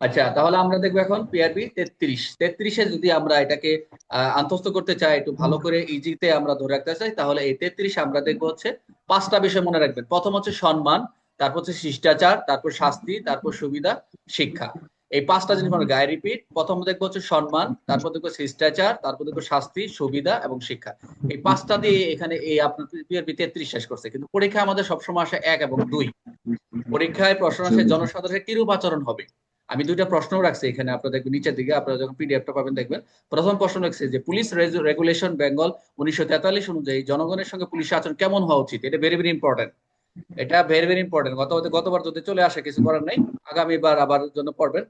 আচ্ছা তাহলে আমরা দেখব এখন পিআরবি তেত্রিশ। তেত্রিশে যদি আমরা এটাকে আন্তস্থ করতে চাই একটু ভালো করে ইজিতে আমরা ধরে রাখতে চাই তাহলে এই তেত্রিশে আমরা দেখব হচ্ছে পাঁচটা বিষয় মনে রাখবেন। প্রথম হচ্ছে সম্মান তারপর হচ্ছে শিষ্টাচার তারপর শাস্তি তারপর সুবিধা শিক্ষা। এই পাঁচটা জিনিস মানে গায়ে রিপিট প্রথম দেখব হচ্ছে সম্মান তারপর দেখব শিষ্টাচার তারপর দেখব শাস্তি সুবিধা এবং শিক্ষা। এই পাঁচটা দিয়ে এখানে এই আপনার তেত্রিশ শেষ করছে কিন্তু পরীক্ষা আমাদের সবসময় আসে এক এবং দুই। পরীক্ষায় প্রশ্ন আসে জনসাধারণের কিরূপ আচরণ হবে? আমি দুইটা প্রশ্ন রাখছি এখানে, আপনারা দেখবেন নিচের দিকে, আপনারা যখন পিডিএফটা পাবেন দেখবেন। প্রথম প্রশ্ন রাখছে যে পুলিশ রেগুলেশন বেঙ্গল উনিশশো তেতাল্লিশ অনুযায়ী জনগণের সঙ্গে পুলিশের আচরণ কেমন হওয়া উচিত? এটা ভেরি ভেরি ইম্পর্টেন্ট এটা ভেরি ভেরি ইম্পর্টেন্ট গত, গতবার যদি চলে আসে, কিছু করার নাই, আগামীবার আবার জন্য পড়বেন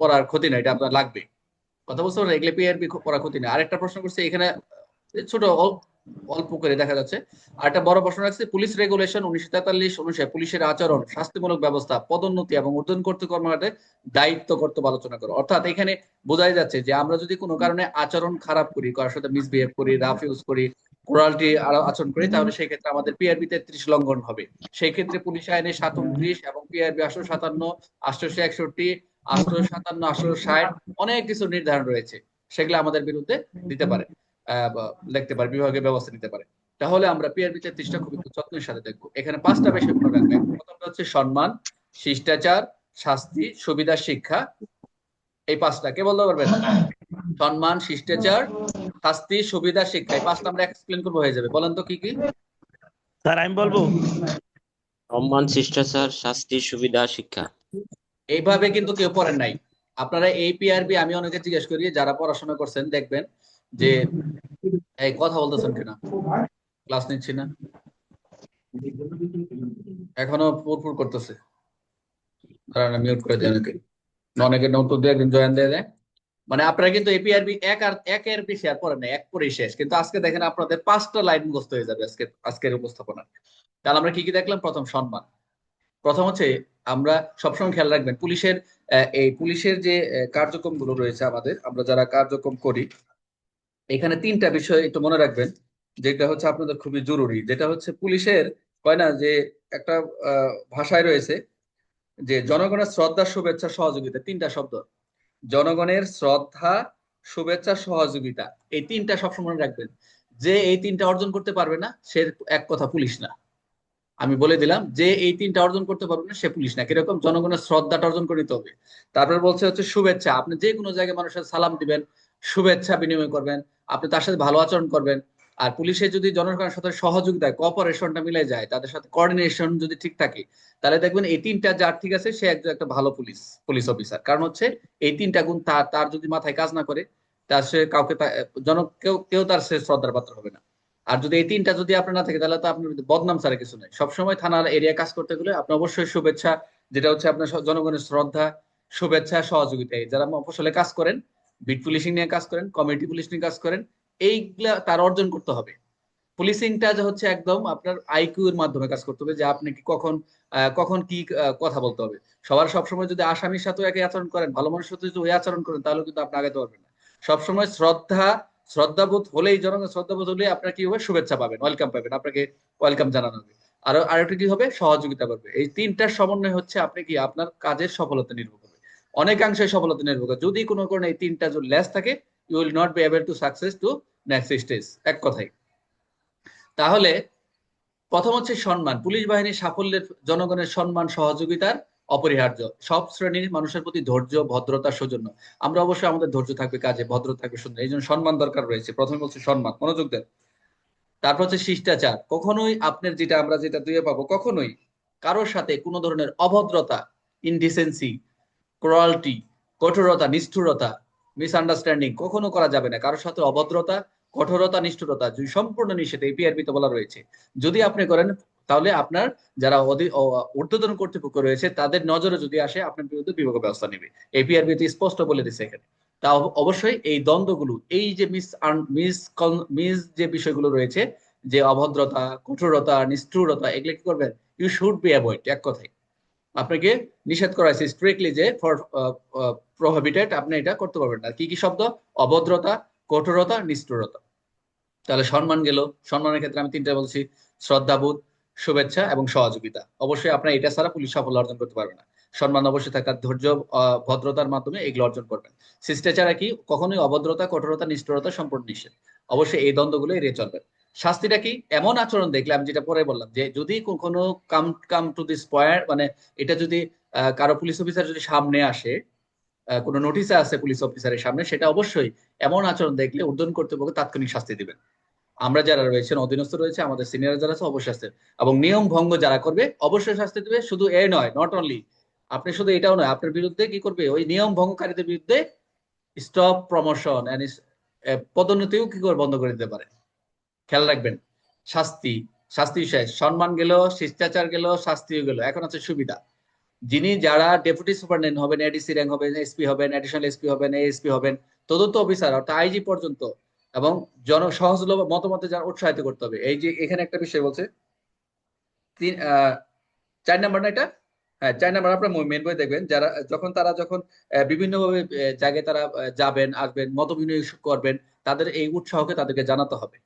পড়ার ক্ষতি নাই, এটা আপনার লাগবে। কথা পারেন এগুলো পিআরবি পড়ার ক্ষতি নেই। আরেকটা প্রশ্ন করছে, এখানে ছোট অল্প করে দেখা যাচ্ছে। আর একটা বড় প্রশ্ন রাখছে, পুলিশ রেগুলেশন উনিশশো তেতাল্লিশ অনুসারে পুলিশের আচরণ, শাস্তিমূলক ব্যবস্থা, পদোন্নতি এবং ঊর্ধ্বন কর্তৃকর্মীদের দায়িত্ব কর্তব্য আলোচনা করো। অর্থাৎ এখানে বোঝাই যাচ্ছে যে আমরা যদি কোনো কারণে আচরণ খারাপ করি, কারোর সাথে মিসবিহেভ করি রাফ ইউজ করি কোরালটি আচরণ করি, তাহলে সেই ক্ষেত্রে আমাদের পিআরবি তেত্রিশ লঙ্ঘন হবে। সেই ক্ষেত্রে পুলিশ আইনে সাত সাতত্রিশ এবং পিআরবি আটশো সাতান্ন, আটশোশো একষট্টি, আটশো সাতান্ন, আটশো ষাট, অনেক কিছু নির্ধারণ রয়েছে। সেগুলো আমাদের বিরুদ্ধে দিতে পারে। লিখতে পারে বিভাগে ব্যবস্থা নিতে পারে। তাহলে আমরা পিআরবি তেত্রিশটা খুবই যত্নের সাথে দেখব। এখানে পাঁচটা বিষয় মনে রাখবেন। প্রথমটা হচ্ছে সম্মান শিষ্টাচার শাস্তি সুবিধা শিক্ষা। এই পাঁচটা কে বলতে পারবেন? সম্মান শিষ্টাচার শাস্তি সুবিধা শিক্ষা। এই পাঁচটা আমরা এক্সপ্লেন করব হয়ে যাবে। বলেন তো কি কি? স্যার আমি বলব। সম্মান শিষ্টাচার শাস্তি সুবিধা শিক্ষা। এইভাবে কিন্তু কেউ পড়েন নাই। আপনারা এই পিআরবি আমি অনেকে জিজ্ঞেস করি যারা পড়াশোনা করছেন দেখবেন যে, এই কথা বলতেছেন কিনা? ক্লাস নিচ্ছি না। এখনও পুরপুর করতেছে। মিউট করে দেয় অনেকে। অনেকে নতুন একদিন জয়েন দিয়ে দেয়। মানে আপনারা কিন্তু এপিআরবি এক আর একের বেশি আর পরে না, এক পরেই শেষ। কিন্তু আজকে দেখেন আপনাদের পাঁচটা লাইন মুখস্থ হয়ে যাবে আজকে, আজকের উপস্থাপনা। তাহলে আমরা কি কি দেখলাম? প্রথম সম্মান। প্রথম হচ্ছে আমরা সবসময় খেয়াল রাখবেন, পুলিশের এই পুলিশের যে কার্যক্রমগুলো রয়েছে আমাদের, আমরা যারা কার্যক্রম করি এখানে তিনটা বিষয় একটু মনে রাখবেন, যেটা হচ্ছে আপনাদের খুবই জরুরি। যেটা হচ্ছে পুলিশের কয় না যে একটা ভাষায় রয়েছে যে জনগণের শ্রদ্ধা, শুভেচ্ছা, সহযোগিতা, তিনটা শব্দ। জনগণের শ্রদ্ধা, শুভেচ্ছা, সহযোগিতা, এই তিনটা সবসময় মনে রাখবেন। যে এই তিনটা অর্জন করতে পারবে না, সে এক কথা পুলিশ না। আমি বলে দিলাম, যে এই তিনটা অর্জন করতে পারবে না, সে পুলিশ না। কীরকম? জনগণের শ্রদ্ধাটা অর্জন করে নিতে হবে। তারপর বলছে হচ্ছে শুভেচ্ছা। আপনি যে কোনো জায়গায় মানুষের সালাম দিবেন শুভেচ্ছা বিনিময় করবেন। আপনি তার সাথে ভালো আচরণ করবেন। আর পুলিশের যদি জনগণের সাথে সহযোগিতা কপারেশনটা মিলে যায়, তাদের সাথে কোঅর্ডিনেশন যদি ঠিক থাকে, তাহলে দেখবেন এই তিনটা যার ঠিক আছে, সে একজন একটা ভালো পুলিশ পুলিশ অফিসার কারণ হচ্ছে এই তিনটা গুণ তার তার যদি মাথায় কাজ না করে তার সে কাউকে জন কেউ কেউ তার সে শ্রদ্ধার পাত্র হবে না। আর যদি এই তিনটা যদি আপনার না থাকে, তাহলে তো আপনার বদনাম ছাড়া কিছু নেই। সবসময় থানার এরিয়া কাজ করতে গেলে আপনি অবশ্যই শুভেচ্ছা, যেটা হচ্ছে আপনার জনগণের শ্রদ্ধা, শুভেচ্ছা, সহযোগিতা যারা মফসলে কাজ করেন বিট পুলিশিং নিয়ে কাজ করেন, কমিউনিটি পুলিশ নিয়ে কাজ করেন, এইগুলা তার অর্জন করতে হবে। পুলিশিংটা যে হচ্ছে একদম আপনার আইকিউ এর মাধ্যমে কাজ করতে হবে, যে আপনি কি কখন কখন কি কথা বলতে হবে। সবার সবসময় যদি আসামির সাথে একই আচরণ করেন, ভালো মানুষের সাথে যদি ওই আচরণ করেন, তাহলে কিন্তু আপনি আগাতে পারবেন না। সবসময় শ্রদ্ধা, শ্রদ্ধাবোধ হলেই জনগণ, শ্রদ্ধাবোধ হলে আপনার কি হবে? শুভেচ্ছা পাবেন, ওয়েলকাম পাবেন, আপনাকে ওয়েলকাম জানানো হবে। আর, আরেকটা কি হবে? সহযোগিতা করবে। এই তিনটার সমন্বয় হচ্ছে আপনি কি আপনার কাজের সফলতা নির্ভর অনেকাংশে সফলতা নির্ভর করে। যদি কোনো কারণে এই তিনটা যদি লেস থাকে you will not be able to success to next stage এক কথাই তাহলে প্রথম হচ্ছে সম্মান। পুলিশ বাহিনীর সাফল্যের জনগণের সম্মান, সহযোগিতার অপরিহার্য। সব শ্রেণির মানুষের প্রতি ধৈর্য, ভদ্রতা, সৌজন্য। আমরা অবশ্যই আমাদের ধৈর্য থাকবে, কাজে ভদ্র থাকবে, সুন্দর। এই জন্য সম্মান দরকার রয়েছে। প্রথমে বলছে সম্মান, মনোযোগ দেন। তারপর হচ্ছে শিষ্টাচার। কখনোই আপনার যেটা, আমরা যেটা দুয়ে পাবো, কখনোই কারোর সাথে কোনো ধরনের অভদ্রতা ইনডিসেন্সি ক্রয়ালটি কঠোরতা, নিষ্ঠুরতা মিসআন্ডারস্ট্যান্ডিং কখনো করা যাবে না। কারোর সাথে অভদ্রতা, কঠোরতা, নিষ্ঠুরতা সম্পূর্ণ নিষেধ। এই পিআরবিতে বলা রয়েছে। যদি আপনি করেন, তাহলে আপনার যারা ঊর্ধ্বতন কর্তৃপক্ষ রয়েছে, তাদের নজরে যদি আসে, আপনার বিরুদ্ধে বিভাগ ব্যবস্থা নেবে। এই পিআরবিতে স্পষ্ট বলে দিচ্ছে এখানে। তা অবশ্যই এই দ্বন্দ্বগুলো, এই যে মিস মিস মিস যে বিষয়গুলো রয়েছে, যে অভদ্রতা, কঠোরতা, নিষ্ঠুরতা, এগুলো কি করবেন? ইউ শুড বি অ্যাভয়েড এক কথায়। আপনাকে নিষেধ করা হয়েছে স্ট্রিক্টলি যে ফর প্রভাবিটেড আপনি এটা করতে পারবেন না। কি কি শব্দ? অভদ্রতা, কঠোরতা, নিষ্ঠুরতা। তাহলে সম্মান গেল। সম্মানের ক্ষেত্রে আমি তিনটা বলছি। শ্রদ্ধাবোধ, শুভেচ্ছা এবং সহযোগিতা। অবশ্যই আপনার এটা ছাড়া পুলিশ সাফল্য অর্জন করতে পারবে না। সম্মান অবশ্যই থাকার ধৈর্য ভদ্রতার মাধ্যমে এগুলো অর্জন করবেন। শিষ্টাচার কি কখনোই অভদ্রতা, কঠোরতা, নিষ্ঠুরতা সম্পূর্ণ নিষেধ। অবশ্যই এই দ্বন্দ্বগুলো এড়িয়ে চলবেন। শাস্তিটা কি? এমন আচরণ দেখলে, আমি যেটা পরে বললাম যে, যদি কোনো come come to this point মানে এটা যদি কারও পুলিশ অফিসার যদি সামনে আসে কোনো নোটিশে আছে পুলিশ অফিসারের সামনে, সেটা অবশ্যই এমন আচরণ দেখলে উর্ধ্বন কর্তৃপক্ষ তাৎক্ষণিক শাস্তি দিবেন। আমরা যারা রয়েছেন, অধীনস্থ রয়েছে, আমাদের সিনিয়র যারা আছে, অবশ্যই শাস্তি এবং নিয়ম ভঙ্গ যারা করবে, অবশ্যই শাস্তি দেবে, শুধু এ নয় নট অনলি আপনি শুধু এটাও নয়, আপনার বিরুদ্ধে কি করবে? ওই নিয়ম ভঙ্গকারীদের বিরুদ্ধে স্টপ প্রমোশন পদোন্নতিও কি করে বন্ধ করে দিতে পারে? খেয়াল রাখবেন, শাস্তি শাস্তি শেষ। সম্মান গেল শিষ্টাচার গেল শাস্তিও গেল এখন আছে সুবিধা। যিনি যারা ডেপুটি সুপারিনটেন্ডেন্ট হবেন, এডিসি র্যাঙ্ক হবেন, এসপি হবেন, অ্যাডিশনাল এসপি হবেন, এএসপি হবেন, তদন্ত অফিসার অর্থাৎ আইজি পর্যন্ত এবং জন সহজলভ মতামতে যারা উৎসাহিত করতে হবে। এই যে এখানে একটা বিষয় বলছে, তিন চার নাম্বার না এটা? হ্যাঁ চার নাম্বার আপনার মেন বই দেখবেন। যারা, যখন তারা যখন বিভিন্নভাবে জায়গায় তারা যাবেন, আসবেন মত বিনিময় করবেন, তাদের এই উৎসাহকে তাদেরকে জানাতে হবে।